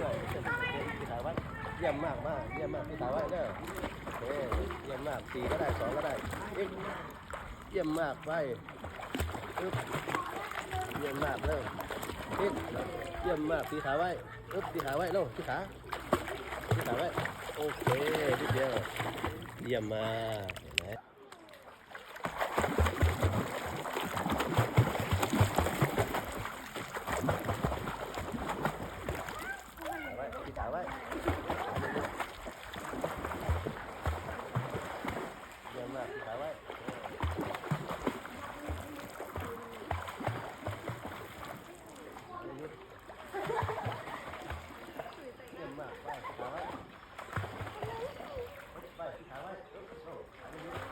ด้วยพี่สาวไว้เยี่ยมมากมากเยี่ยมมากพี่สาวไว้เด้อโอเคเยี่ยมมากสี่ก็ได้สองก็ได้อีกเยี่ยมมากไปเยี่ยมมากเด้ออีกเยี่ยมมากพี่สาวไว้อึ๊บพี่สาวไว้ลงพี่ขาพี่สาวไว้โอเคนิดเดียวเยี่ยมมาก bảo đấy giờ mà bảo đấy Hãy subscribe cho kênh Ghiền Mì Gõ Để không bỏ lỡ những video hấp dẫn